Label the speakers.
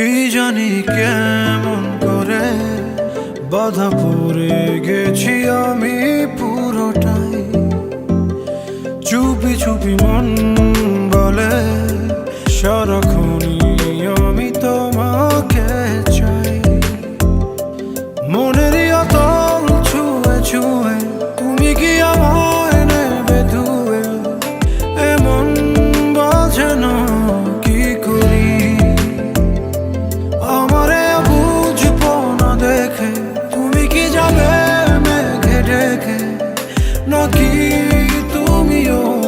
Speaker 1: কি জানি কেমন করে? বাধা পড়ে গেছি আমি পুরোটাই। চুপি চুপি মন No tumiyo